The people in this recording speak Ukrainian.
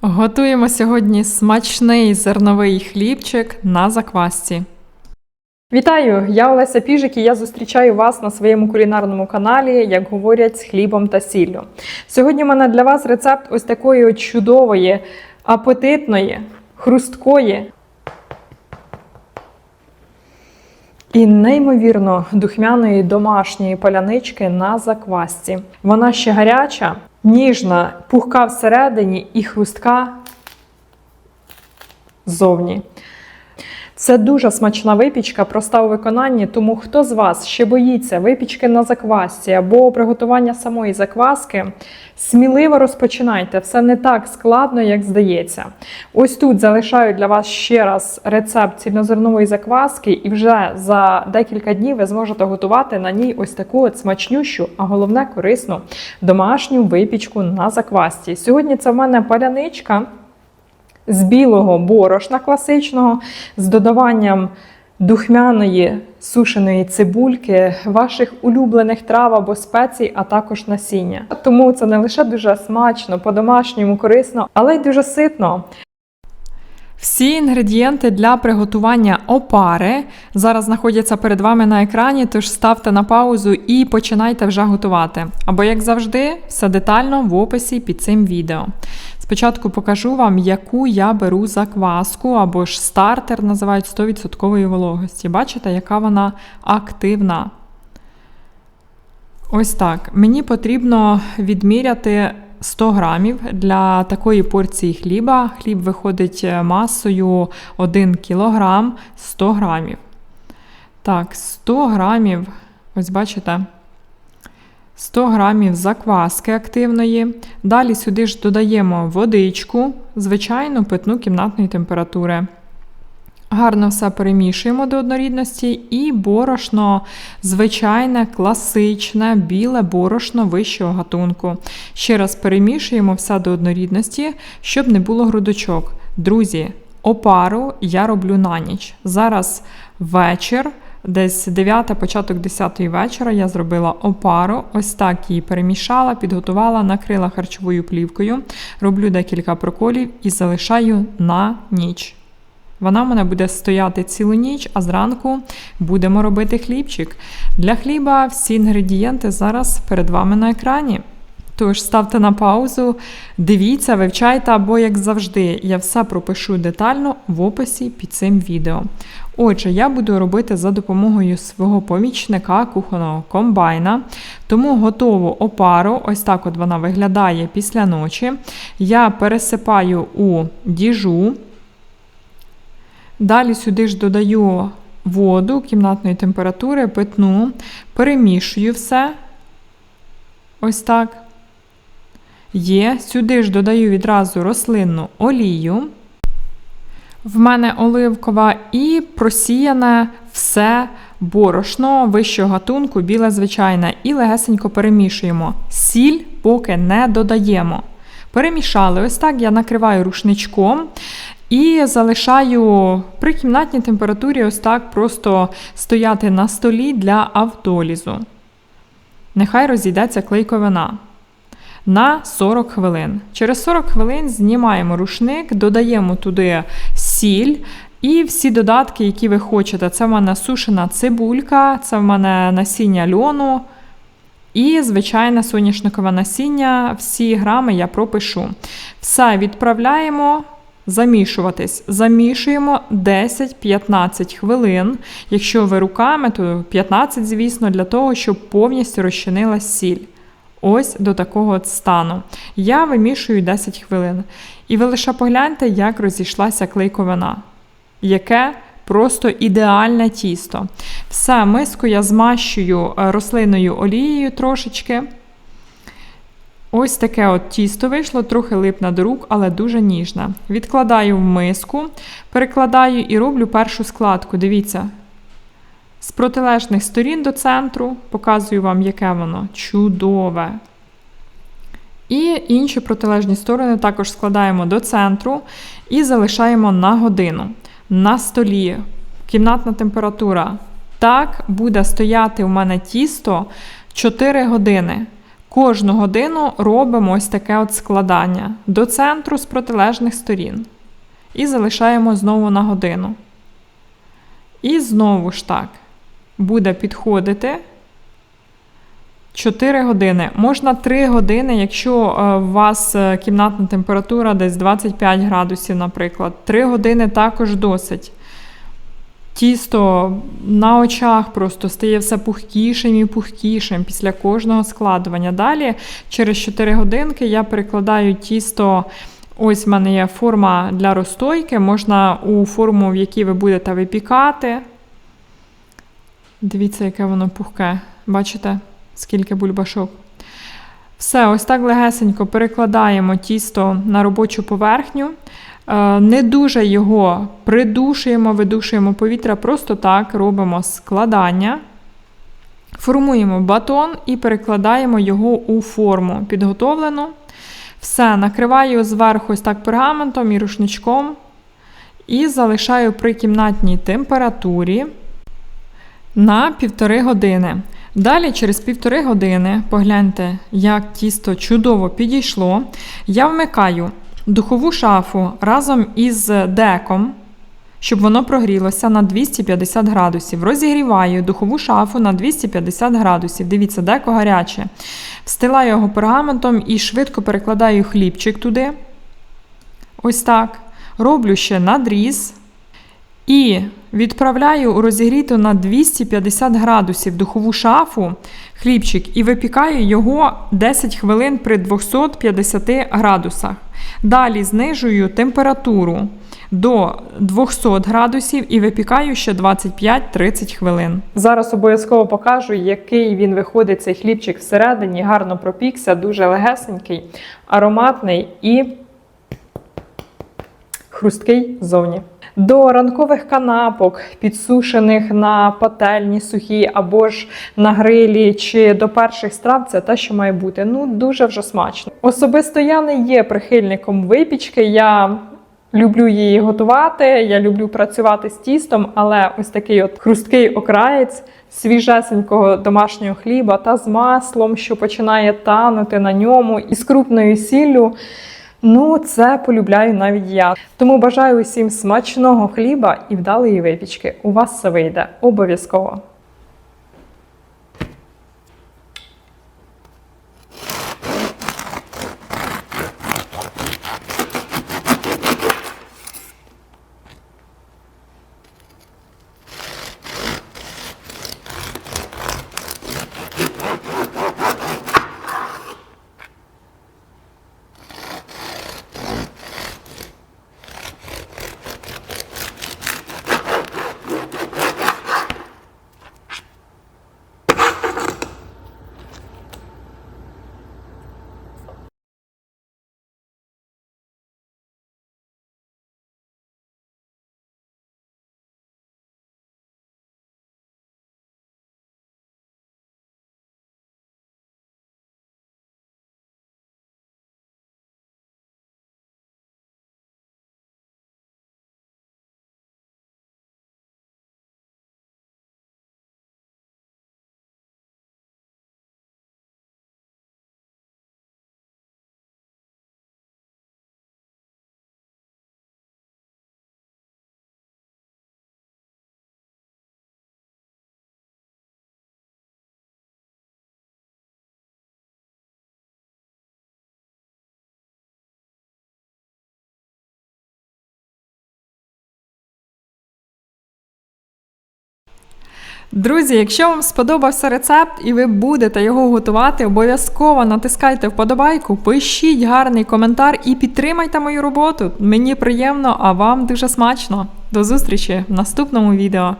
Готуємо сьогодні смачний зерновий хлібчик на заквасці. Вітаю! Я Олеся Піжик і я зустрічаю вас на своєму кулінарному каналі, як говорять, з хлібом та сіллю. Сьогодні в мене для вас рецепт ось такої чудової, апетитної, хрусткої і неймовірно духмяної домашньої палянички на заквасці. Вона ще гаряча, ніжна, пухка всередині і хрустка ззовні. Це дуже смачна випічка, проста у виконанні, тому хто з вас ще боїться випічки на заквасці або приготування самої закваски, сміливо розпочинайте. Все не так складно, як здається. Ось тут залишаю для вас ще раз рецепт цільнозернової закваски, і вже за декілька днів ви зможете готувати на ній ось таку от смачнющу, а головне корисну домашню випічку на заквасці. Сьогодні це в мене паляничка з білого борошна класичного, з додаванням духмяної сушеної цибульки, ваших улюблених трав або спецій, а також насіння. Тому це не лише дуже смачно, по-домашньому корисно, але й дуже ситно. Всі інгредієнти для приготування опари зараз знаходяться перед вами на екрані, тож ставте на паузу і починайте вже готувати. Або, як завжди, все детально в описі під цим відео. Спочатку покажу вам, яку я беру закваску, або ж стартер називають 100% вологості. Бачите, яка вона активна. Ось так. Мені потрібно відміряти 100 грамів для такої порції хліба. Хліб виходить масою 1 кг 100 грамів. Так, 100 грамів, ось бачите. 100 грамів закваски активної. Далі сюди ж додаємо водичку, звичайну питну кімнатної температури. Гарно все перемішуємо до однорідності і борошно звичайне, класичне, біле борошно вищого гатунку. Ще раз перемішуємо все до однорідності, щоб не було грудочок. Друзі, опару я роблю на ніч. Зараз вечір. Десь 9, початок 10 вечора я зробила опару, ось так її перемішала, підготувала, накрила харчовою плівкою, роблю декілька проколів і залишаю на ніч. Вона в мене буде стояти цілу ніч, а зранку будемо робити хлібчик. Для хліба всі інгредієнти зараз перед вами на екрані. Тож ставте на паузу, дивіться, вивчайте, або, як завжди, я все пропишу детально в описі під цим відео. Отже, я буду робити за допомогою свого помічника кухонного комбайна, тому готову опару, ось так от вона виглядає після ночі. Я пересипаю у діжу. Далі сюди ж додаю воду кімнатної температури, питну, перемішую все. Ось так. Є. Сюди ж додаю відразу рослинну олію. В мене оливкова і просіяне все борошно вищого гатунку, біле звичайне, і легесенько перемішуємо. Сіль поки не додаємо. Перемішали, ось так я накриваю рушничком і залишаю при кімнатній температурі ось так просто стояти на столі для автолізу. Нехай розійдеться клейковина на 40 хвилин. Через 40 хвилин знімаємо рушник, додаємо туди сіль. І всі додатки, які ви хочете. Це в мене сушена цибулька, це в мене насіння льону і звичайне соняшникове насіння. Всі грами я пропишу. Все відправляємо. Замішуватись. Замішуємо 10-15 хвилин. Якщо ви руками, то 15, звісно, для того, щоб повністю розчинилась сіль. Ось до такого от стану. Я вимішую 10 хвилин. І ви лише погляньте, як розійшлася клейковина. Яке просто ідеальне тісто. Все, миску я змащую е, рослинною олією трошечки. Ось таке от тісто вийшло, трохи липне до рук, але дуже ніжне. Відкладаю в миску, перекладаю і роблю першу складку. Дивіться, з протилежних сторін до центру, показую вам, яке воно чудове. І інші протилежні сторони також складаємо до центру і залишаємо на годину. На столі кімнатна температура. Так буде стояти у мене тісто 4 години. Кожну годину робимо ось таке от складання до центру з протилежних сторін. І залишаємо знову на годину. І знову ж так буде підходити 4 години. Можна 3 години, якщо е, у вас е, кімнатна температура десь 25 градусів, наприклад. 3 години також досить. Тісто на очах просто стає все пухкішим і пухкішим після кожного складування. Далі, через 4 годинки, я перекладаю тісто. Ось в мене є форма для розстойки. Можна у форму, в якій ви будете випікати. Дивіться, яке воно пухке. Бачите, скільки бульбашок. Все, ось так легесенько перекладаємо тісто на робочу поверхню. Е, Не дуже його придушуємо, видушуємо повітря, просто так робимо складання. Формуємо батон і перекладаємо його у форму підготовлену. Все, накриваю зверху ось так пергаментом і рушничком. І залишаю при кімнатній температурі на півтори години. Далі, через півтори години, погляньте, як тісто чудово підійшло. Я вмикаю духову шафу разом із деком, щоб воно прогрілося на 250 градусів. Розігріваю духову шафу на 250 градусів. Дивіться, деко гаряче. Встилаю його пергаментом і швидко перекладаю хлібчик туди. Ось так. Роблю ще надріз. І відправляю у розігріту на 250 градусів духову шафу хлібчик і випікаю його 10 хвилин при 250 градусах. Далі знижую температуру до 200 градусів і випікаю ще 25-30 хвилин. Зараз обов'язково покажу, який він виходить цей хлібчик всередині, гарно пропікся, дуже легесенький, ароматний і хрусткий ззовні. До ранкових канапок, підсушених на пательні сухі або ж на грилі, чи до перших страв це те, що має бути. Ну, дуже вже смачно. Особисто я не є прихильником випічки. Я люблю її готувати, я люблю працювати з тістом, але ось такий от хрусткий окраєць свіжесенького домашнього хліба та з маслом, що починає танути на ньому, і з крупною сіллю. Ну, це полюбляю навіть я. Тому бажаю усім смачного хліба і вдалої випічки. У вас все вийде обов'язково. Друзі, якщо вам сподобався рецепт і ви будете його готувати, обов'язково натискайте вподобайку, пишіть гарний коментар і підтримайте мою роботу. Мені приємно, а вам дуже смачно. До зустрічі в наступному відео.